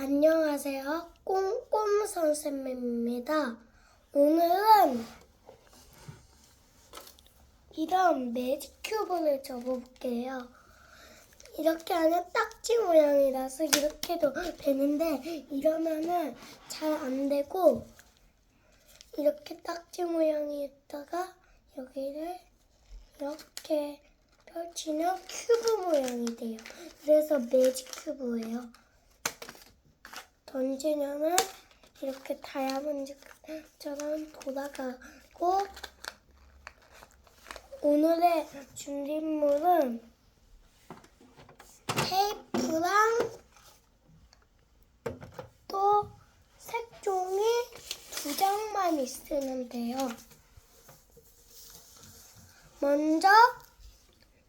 안녕하세요. 꼼꼼 선생님입니다. 오늘은 이런 매직 큐브를 접어볼게요. 이렇게 하면 딱지 모양이라서 이렇게도 되는데 이러면은 잘 안 되고 이렇게 딱지 모양이었다가 여기를 이렇게 펼치면 큐브 모양이 돼요. 그래서 매직 큐브예요. 던지면은 이렇게 다이아몬드처럼 돌아가고 오늘의 준비물은 테이프랑 또 색종이 두 장만 있으면 돼요. 먼저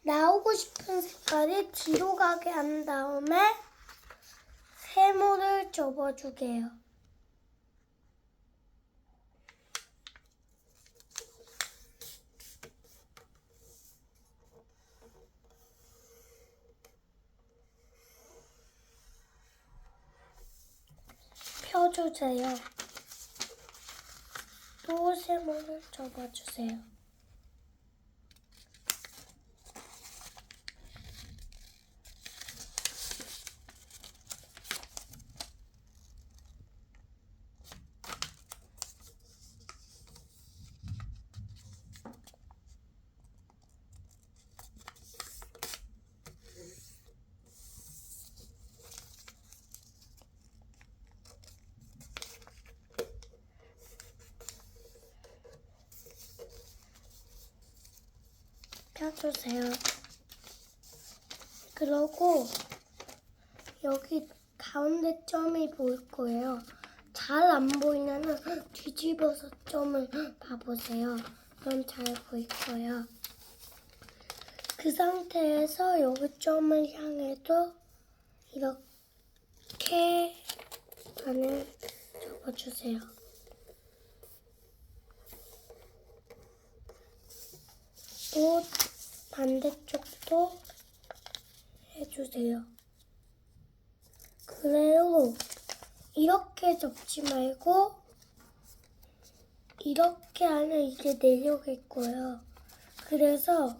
나오고 싶은 색깔이 뒤로 가게 한 다음에 세모를 접어주게요. 펴주세요. 또 세모를 접어주세요. 펴주세요. 그러고 여기 가운데 점이 보일 거예요. 잘 안 보이면은 뒤집어서 점을 봐보세요. 그럼 잘 보일 거예요. 그 상태에서 여기 점을 향해도 이렇게 반을 접어주세요. 또 반대쪽도 해주세요. 그래요. 이렇게 접지 말고 이렇게 하면 이게 내려갈 거예요. 그래서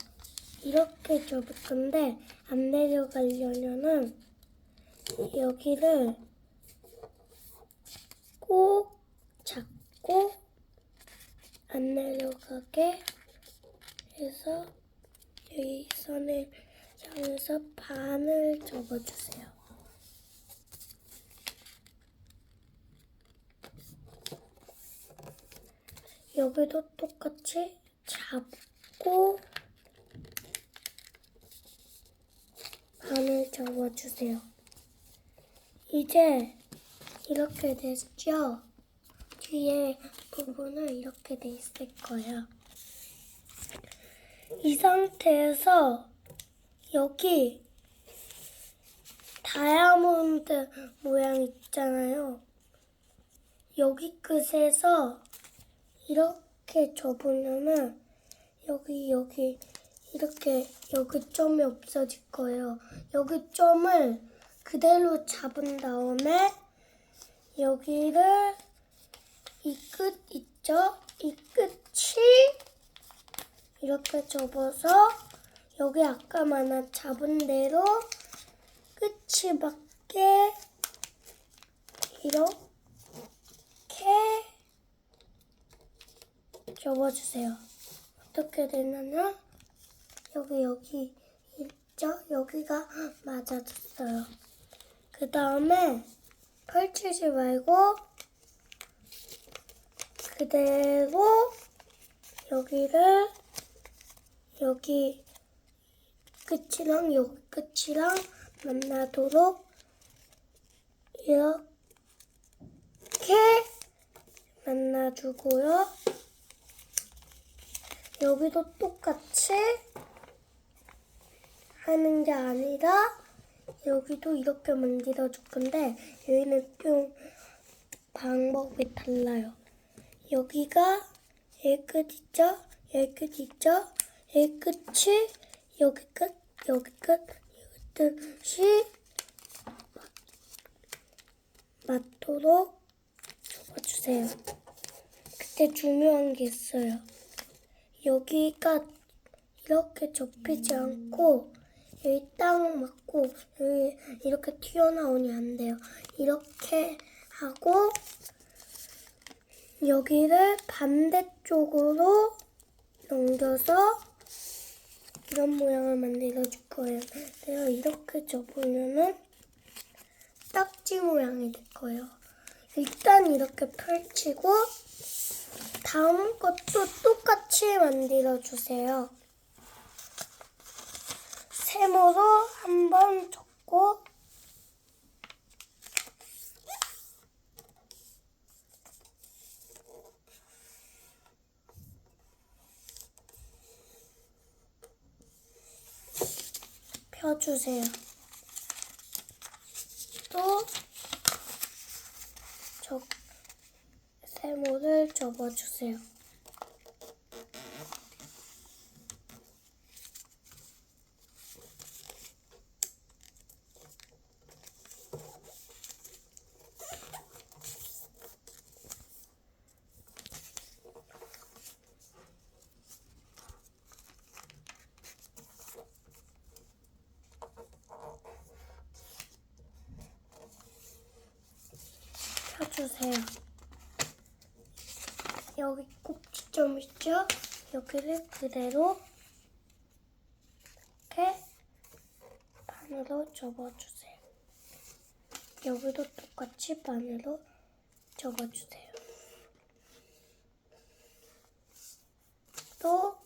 이렇게 접을 건데 안 내려가려면은 여기를 꼭 잡고 안 내려가게 해서 여기 선을 향해서 반을 접어주세요. 여기도 똑같이 잡고 반을 접어주세요. 이제 이렇게 됐죠? 뒤에 부분은 이렇게 돼 있을 거예요. 이 상태에서 여기 다이아몬드 모양 있잖아요. 여기 끝에서 이렇게 접으면은 여기 여기 이렇게 여기 점이 없어질 거예요. 여기 점을 그대로 잡은 다음에 여기를 이 끝 있죠? 이 끝이 이렇게 접어서 여기 아까 만나 잡은 대로 끝이 맞게 이렇게 접어주세요. 어떻게 되냐면 여기 여기 있죠? 여기가 맞아졌어요. 그 다음에 펼치지 말고 그대로 여기를 여기 끝이랑 여기 끝이랑 만나도록 이렇게 만나주고요. 여기도 똑같이 하는 게 아니라 여기도 이렇게 만들어줄 건데 여기는 좀 방법이 달라요. 여기가 여기 끝 있죠? 여기 끝 있죠? 여기 끝이 여기 끝, 여기 끝, 여기 끝이 맞도록 접어주세요. 그때 중요한 게 있어요. 여기가 이렇게 접히지 않고 여기 딱 맞고 여기 이렇게 튀어나오니 안 돼요. 이렇게 하고 여기를 반대쪽으로 넘겨서 이런 모양을 만들어 줄 거예요. 내가 이렇게 접으면은 딱지 모양이 될 거예요. 일단 이렇게 펼치고 다음 것도 똑같이 만들어 주세요. 세모로 한번 접고 펴주세요. 또 저, 세모를 접어주세요. 펴주세요. 여기 꼭지점 있죠? 여기를 그대로 이렇게 반으로 접어주세요. 여기도 똑같이 반으로 접어주세요. 또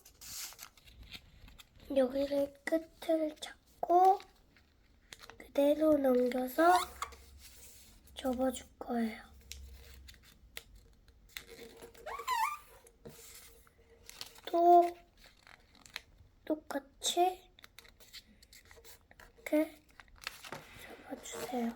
여기를 끝을 잡고 그대로 넘겨서 접어줄 거예요. 또 똑 같이 이렇게 접어주세요.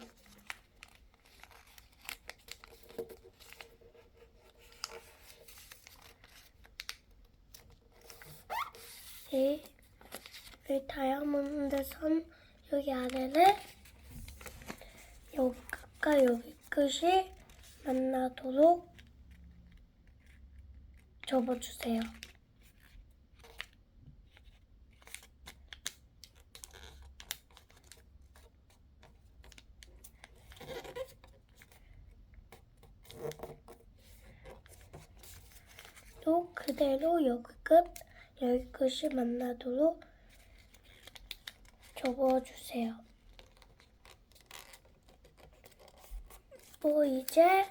이, 이 다이아몬드 선 여기 아래를 여기 끝과 여기 끝이 만나도록 접어주세요. 또 그대로 여기 끝, 여기 끝이 만나도록 접어주세요. 뭐 이제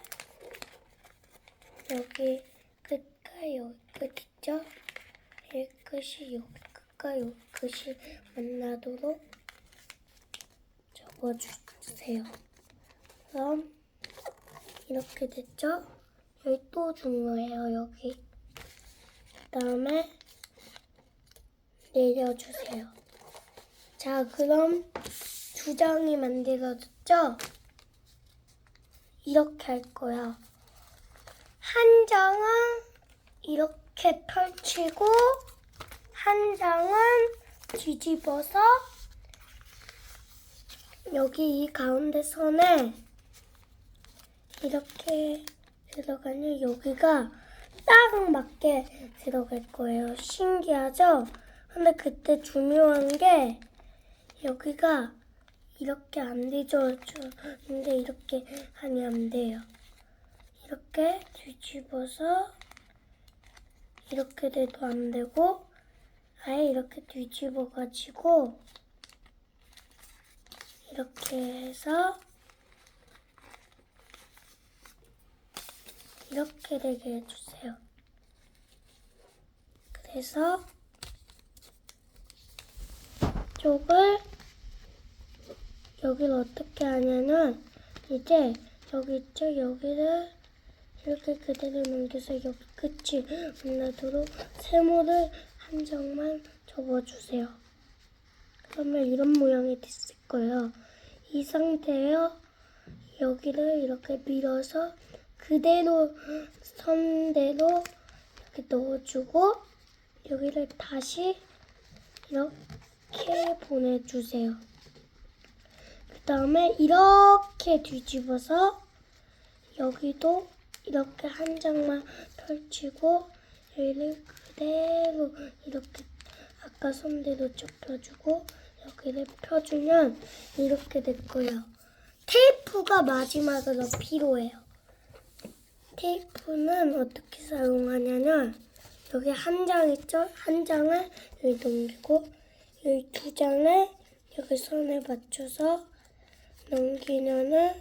여기 끝과 여기 끝 있죠? 여기 끝이 여기 끝과 여기 끝이 만나도록 접어주세요. 그럼 이렇게 됐죠? 여기 또 중요해요. 여기 그 다음에 내려주세요. 자, 그럼 두 장이 만들어졌죠? 이렇게 할 거야. 한 장은 이렇게 펼치고 한 장은 뒤집어서 여기 이 가운데 선에 이렇게 들어가니 여기가 딱 맞게 들어갈 거예요. 신기하죠? 근데 그때 중요한 게 여기가 이렇게 안 뒤져주는데 이렇게 하면 안 돼요. 이렇게 뒤집어서 이렇게 돼도 안 되고 아예 이렇게 뒤집어 가지고 이렇게 해서 이렇게 되게 해주세요. 그래서 쪽을 여기를 어떻게 하냐면 이제 여기 있죠 여기를 이렇게 그대로 넘겨서 여기 끝이 만나도록 세모를 한 장만 접어주세요. 그러면 이런 모양이 됐을 거예요. 이 상태에요. 여기를 이렇게 밀어서 그대로 선대로 이렇게 넣어주고 여기를 다시 이렇게 보내주세요. 그 다음에 이렇게 뒤집어서 여기도 이렇게 한 장만 펼치고 얘를 그대로 이렇게 아까 손대로 쭉 펴주고 여기를 펴주면 이렇게 될 거예요. 테이프가 마지막으로 필요해요. 테이프는 어떻게 사용하냐면 여기 한 장 있죠? 한 장을 여기 넘기고 여기 두 장을 여기 손에 맞춰서 넘기면은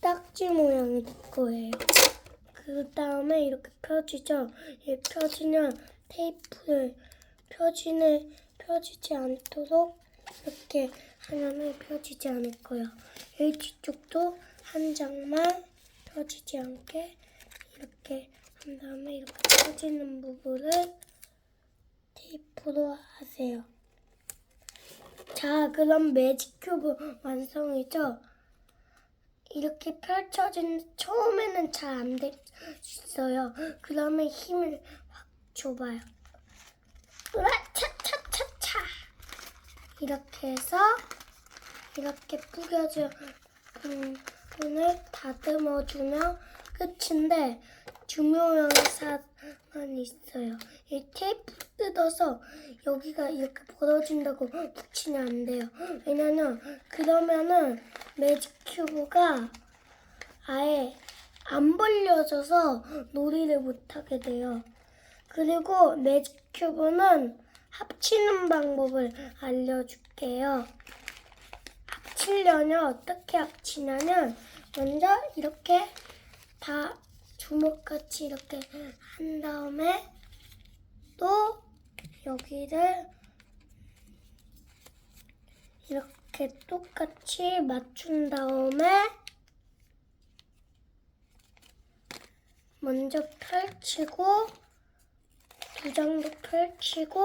딱지 모양이 될 거예요. 그 다음에 이렇게 펴지죠? 이 펴지면 테이프를 펴지는 펴지지 않도록 이렇게 하면은 펴지지 않을 거예요. 이 뒤쪽도 한 장만 펴지지 않게 이렇게 한 다음에 이렇게 펴지는 부분을 테이프로 하세요. 자, 그럼 매직 큐브 완성이죠? 이렇게 펼쳐진 처음에는 잘 안 됐어요. 그러면 힘을 확 줘봐요. 으아, 차차차차. 이렇게 해서 이렇게 뿌겨준 부분을 다듬어주면 끝인데 중요한 사만 있어요. 이 테이프 뜯어서 여기가 이렇게 벌어진다고 붙이면 안 돼요. 왜냐면 그러면은 매직 큐브가 아예 안 벌려져서 놀이를 못하게 돼요. 그리고 매직 큐브는 합치는 방법을 알려줄게요. 합치려면 어떻게 합치냐면 먼저 이렇게 다 주먹같이 이렇게 한 다음에 또 여기를 이렇게 똑같이 맞춘 다음에 먼저 펼치고 두 장도 펼치고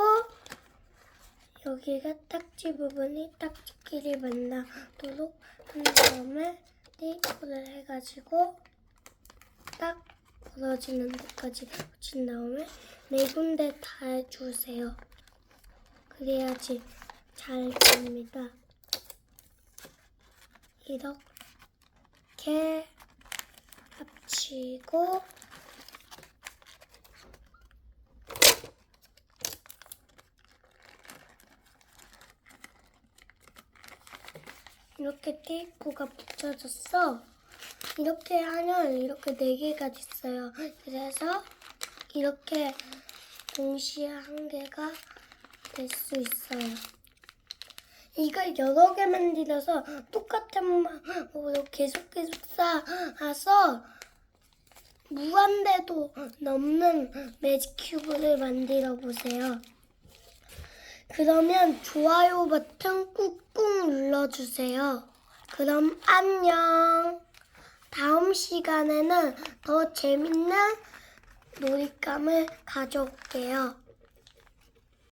여기가 딱지 부분이 딱지끼리 만나도록 한 다음에 테이프를 해가지고 딱 벌어지는 데까지 붙인 다음에 네 군데 다 해주세요. 그래야지 잘 됩니다. 이렇게 합치고 이렇게 테이프가 붙여졌어. 이렇게 하면 이렇게 네 개가 됐어요. 그래서 이렇게 동시에 한 개가 될 수 있어요. 이걸 여러 개 만들어서 똑같은 방법으로 계속 계속 쌓아서 무한대도 넘는 매직 큐브를 만들어 보세요. 그러면 좋아요 버튼 꾹꾹 눌러주세요. 그럼 안녕. 다음 시간에는 더 재밌는 놀잇감을 가져올게요.